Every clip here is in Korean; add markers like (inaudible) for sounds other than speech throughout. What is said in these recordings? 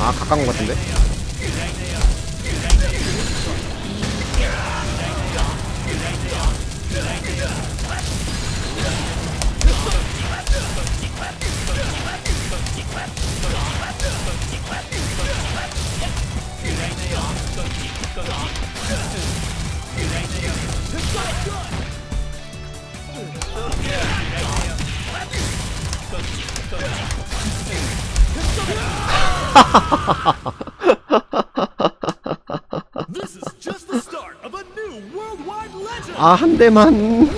아 가까운 것 같은데 아 한 대만!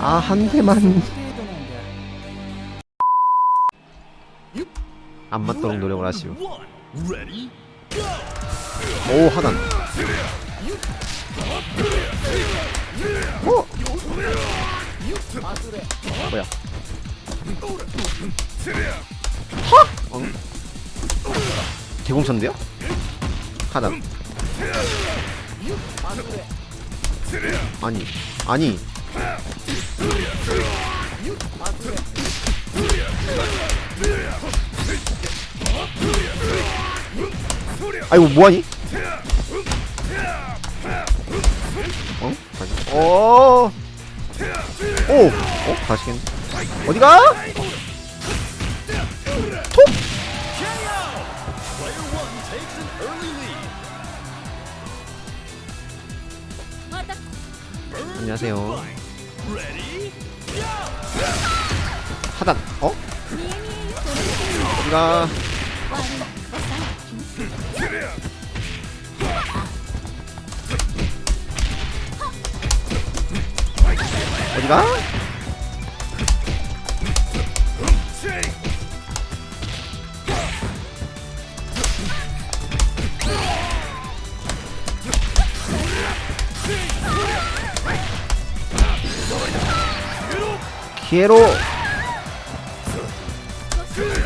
아 한 대만. 안 맞도록 노력을 하시오! 오 하단 아니 아니 아이고 뭐하니? 어? 다시 어. 오! 어? 다시 겠네. 어디가? 안녕하세요. 하단. 어? 어디가? 어디가? 기회로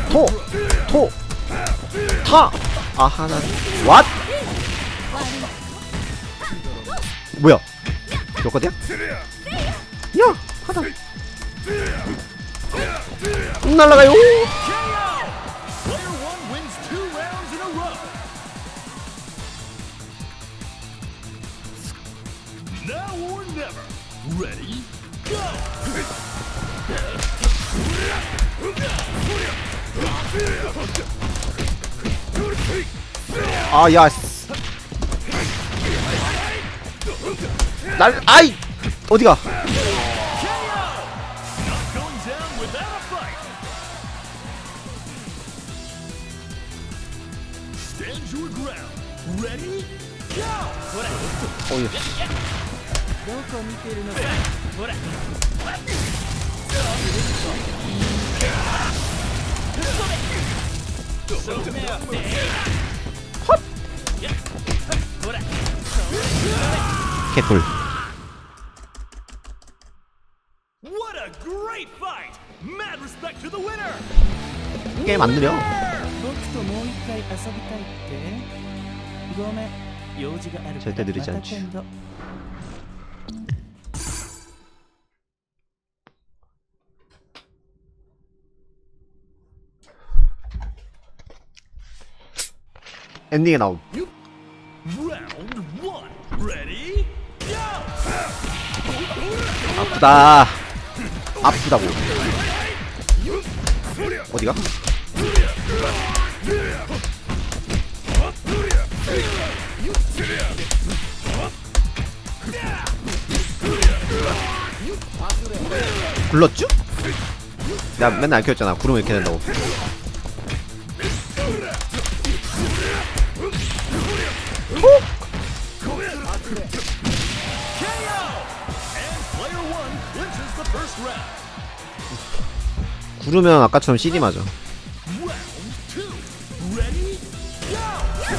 토! 토! 타! 아 하나 왓! 뭐야? 몇 거야? 야! 하다 꼭 날라가요! 아, 야. 씨. 날, 아이! 어디가? Ground. Ready? 개꿀. 게임 안 느려. 절대 느리지 않지. 엔딩에 나옴. 아프다. 아프다고. 어디가? 굴렀쥬? 내가 맨날 안 켰잖아. 구름 이렇게 된다고. 구르면 아까처럼 CD 맞아.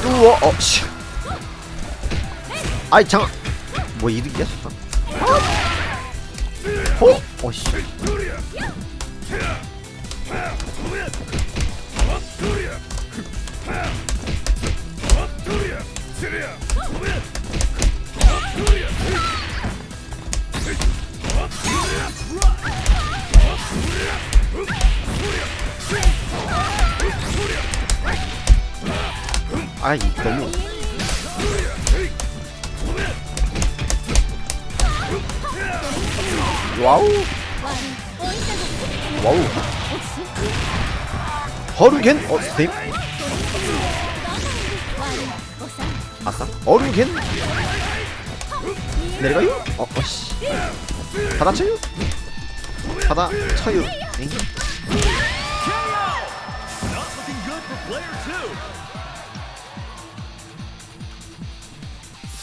우와, 어, 씨. 아이, 장, 뭐 이득이야? 어? 어, 씨. 아이 너무 와우. 와우. 허루겐 어 스팀? 아싸. 어루겐? 내려가요? 어 어씨. 바다 쳐요? 바다 쳐요. 엥?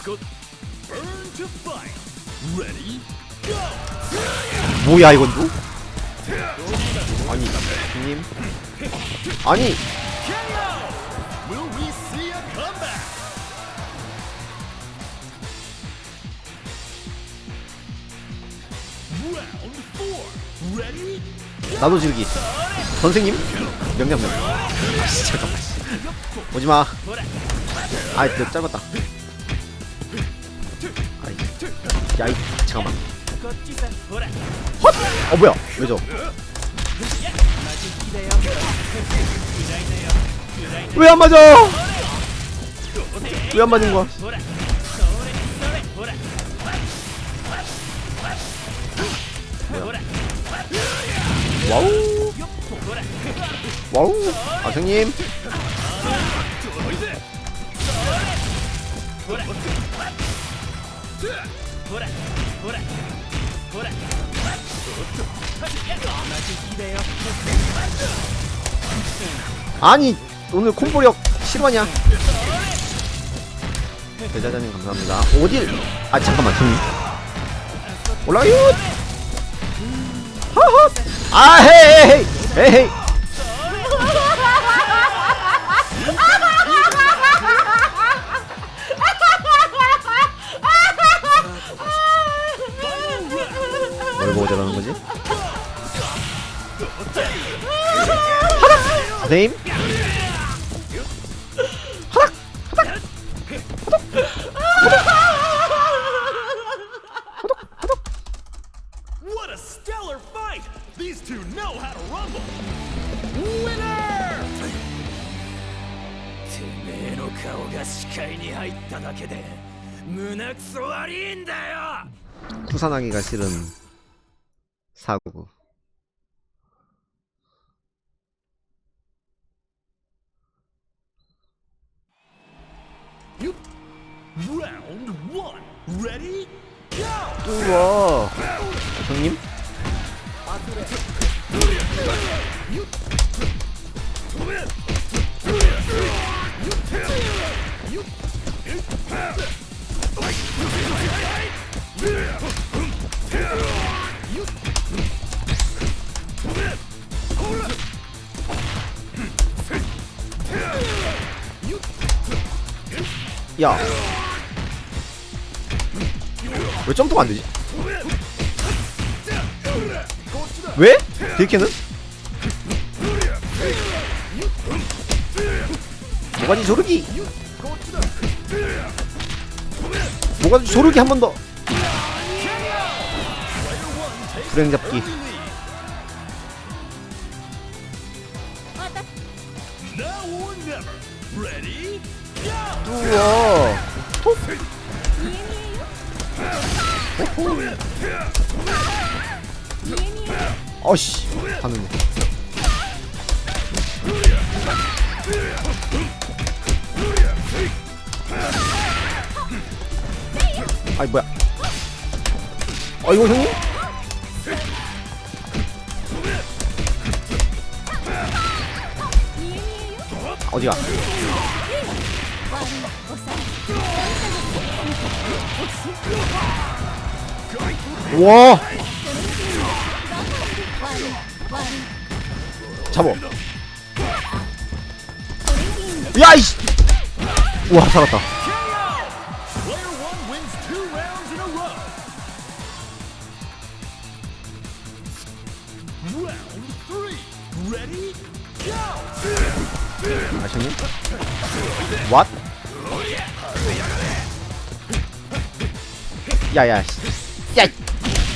Scott, burn to fight. Ready, go. 뭐야 이건 또? 아니 님 아니 KO. Will we see a comeback? Round four. Ready, 나도 즐기 선생님 명령명 잠깐만 오지마 아이 너 짧았다 야이 잠깐만. 헛! 어 뭐야? 왜죠? 왜 안 맞아? 왜 안 맞은 거야? 와우. 와우. 아 형님. 보라 보라 보라. 아니 오늘 콤보력 실화냐? 대자자님 감사합니다. 어딜? 아 잠깐만 좀 올라가요. 하하! 아헤이헤이헤이. 뭘 보고 저러는 거지? 하락! 선생님? What a stellar fight! These two know how to rumble. Winner! てめえの顔が視界に入っただけで胸くそ悪いんだよ 후산하기가 싫은 사구! 우와 형님? 야. 왜 점프가 안 되지? 왜? 딜캐는? 뭐가지 조르기? 뭐가지 조르기 한 번 더. 불행 잡기. Go! 우와. 어씨 하는데. 아이 뭐야? 어 이거 형님? 어디가? 와 잡어 야이씨 우와 살았다! 아셨니? What? 야야 씨. 야!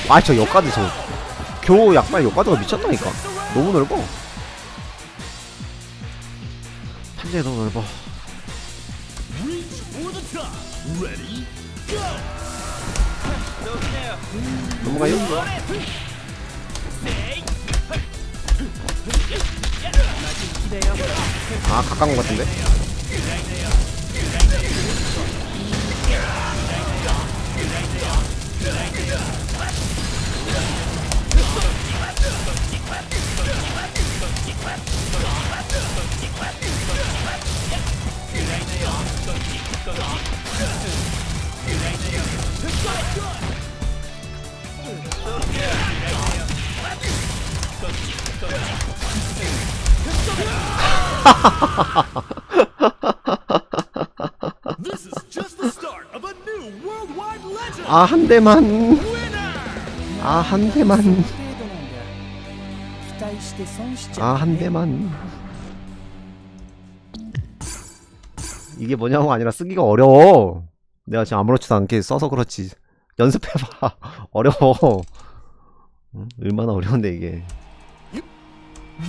아저 역가드 저교 약발 역가드가 미쳤다니까 너무 넓어 판재 너무 넓어! 넘어가요? 아 가까운 것 같은데? 아, 한 대만. 아, 한 대만. 아, 한 대만. 이게 뭐냐고 아니라 쓰기가 어려워. 내가 지금 아무렇지도 않게 써서 그렇지. 연습해봐. (laughs) 어려워. 얼마나 어려운데 이게.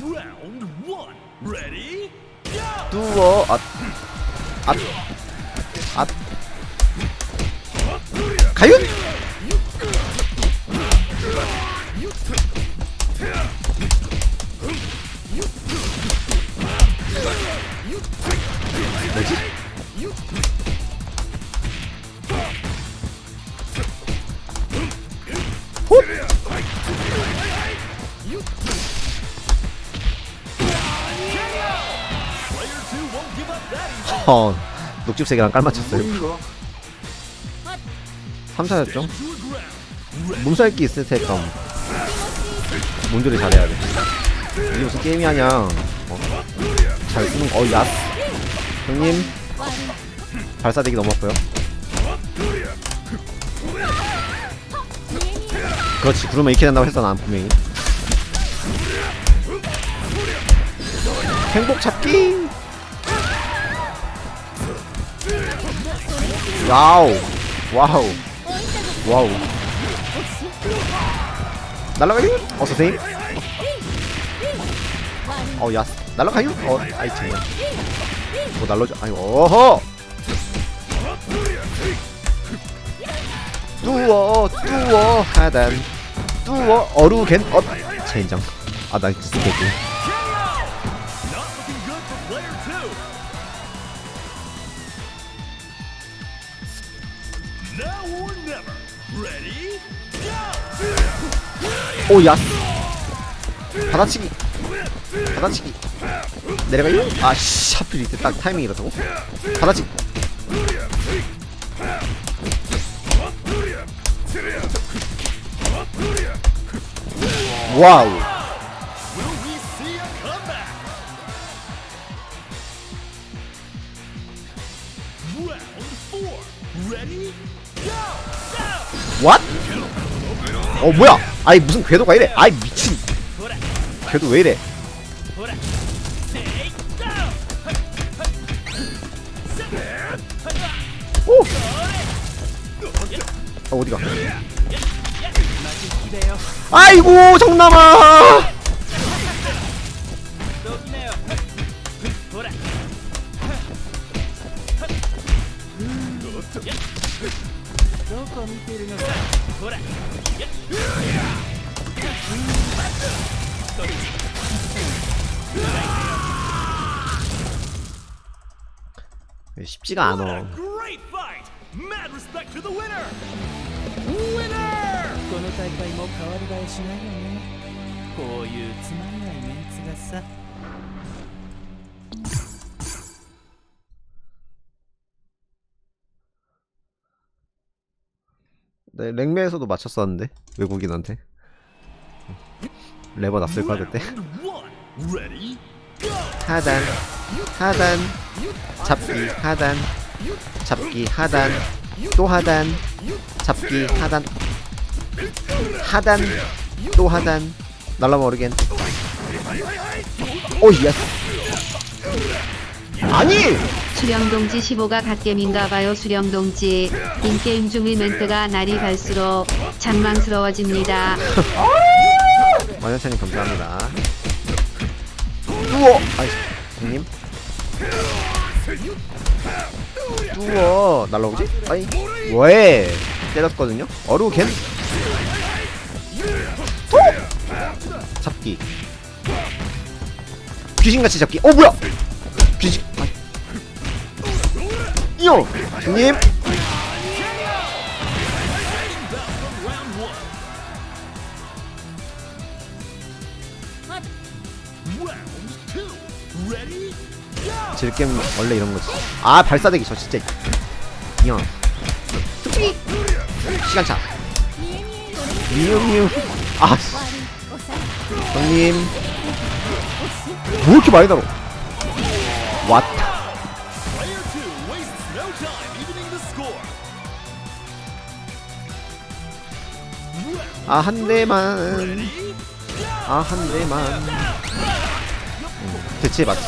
Round one. 아, 아. 가윤 어, 녹즙 세 개랑 깔맞췄어요. 3차였죠? To a ground. 몸살기 있을 테니까 몸조리 잘해야 돼. 이게 무슨 게임이 하냐? 어? 잘 쓰는 거. 어, 야. 형님. 발사대기 넘었고요. 그렇지. 구르면 이렇게 된다고 했어, 난 분명히. 행복 찾기! 와우! 와우! 와우! 날라가요? 어, 선생님? 어, 야, 날라가요? 어, 아이, 정말. 뭐 날라줘. 아이고, 어허! 뚜어, 뚜어, 하단. 뚜어, 어루겐, 어, 젠장. 아, 나 진짜 개구. 오, 야. 받아치기. 받아치기. 내려가요? 아, 씨, 하필 이때 딱 타이밍이 이렇다고? 받아치기. 와우. What? 어 뭐야? 아이 무슨 궤도가 이래? 아이 미친. 궤도 왜 이래? 오. 어 어디가? 아이고 정남아. 쉽지가 않아. 네, 랭매에서도 맞췄었는데 외국인한테. 레버 났을 거야 그때. 하단 하단. 잡기 하단. 잡기 하단. 또 하단. 잡기 하단. 하단 또 하단. 날라모르겐 오 예스 아니! 수령동지 15가 갓겜인가봐요 수령동지. 인게임 중의 멘트가 날이 갈수록 장망스러워집니다 (laughs) 만연차님 감사합니다. 우와! 아이 형님? 누워 날라오지? 아이 왜 때렸거든요? 어루 겐? 어? 잡기. 귀신같이 잡기. 어 뭐야? 귀신. 아이. 이요 형님 질겜 원래 이런 거지. 아 발사대기 저 진짜. 뚝뚝이 시간차. 미우미우 아 씨. 형님. 뭐 이렇게 많이 달아? 왔다. 아 한 대만? 아 한 대만. 음, 대체 맞지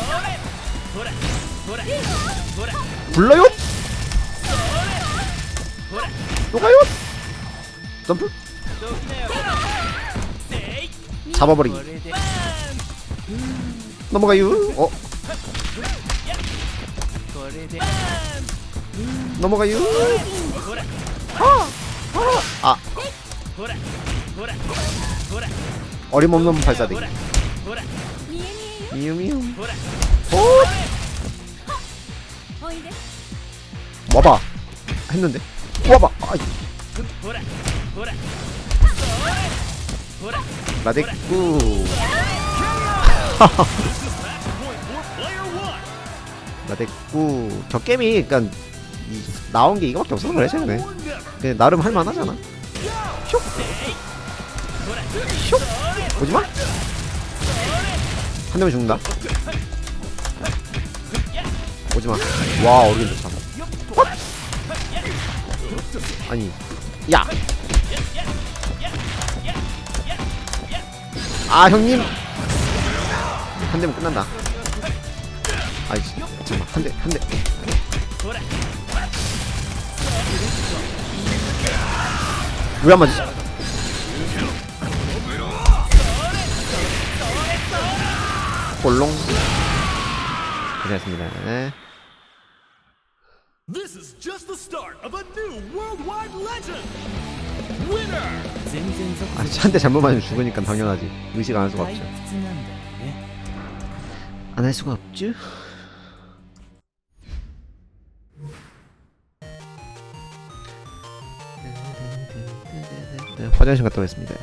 불러요? 또 가요? 점프? 잡아버리기. 넘어가요. 어? 넘어가요. 아! 어림없는 발사대기. 미유미유 와봐. 했는데? 와봐. 아이. one. (laughs) 나대꾸 저 게임이 그니까 이, 나온 게 이거밖에 없어서 그래 최근에. 그냥 나름 할만하잖아. 슉. 슉! 오지마. 한 대만 죽는다 오지마 와 어리긴 좋다 헛! 아니 야! 아 형님 한 대면 끝난다 아이 잠깐만 한대 한대 왜 안 맞지? 볼롱 고생했습니다 네. 아, 아 한대 잘못 맞으면 죽으니까 당연하지. 의식 안 할 수가 없죠. 안 할 수가 없죠? 네, 화장실 갔다 오겠습니다.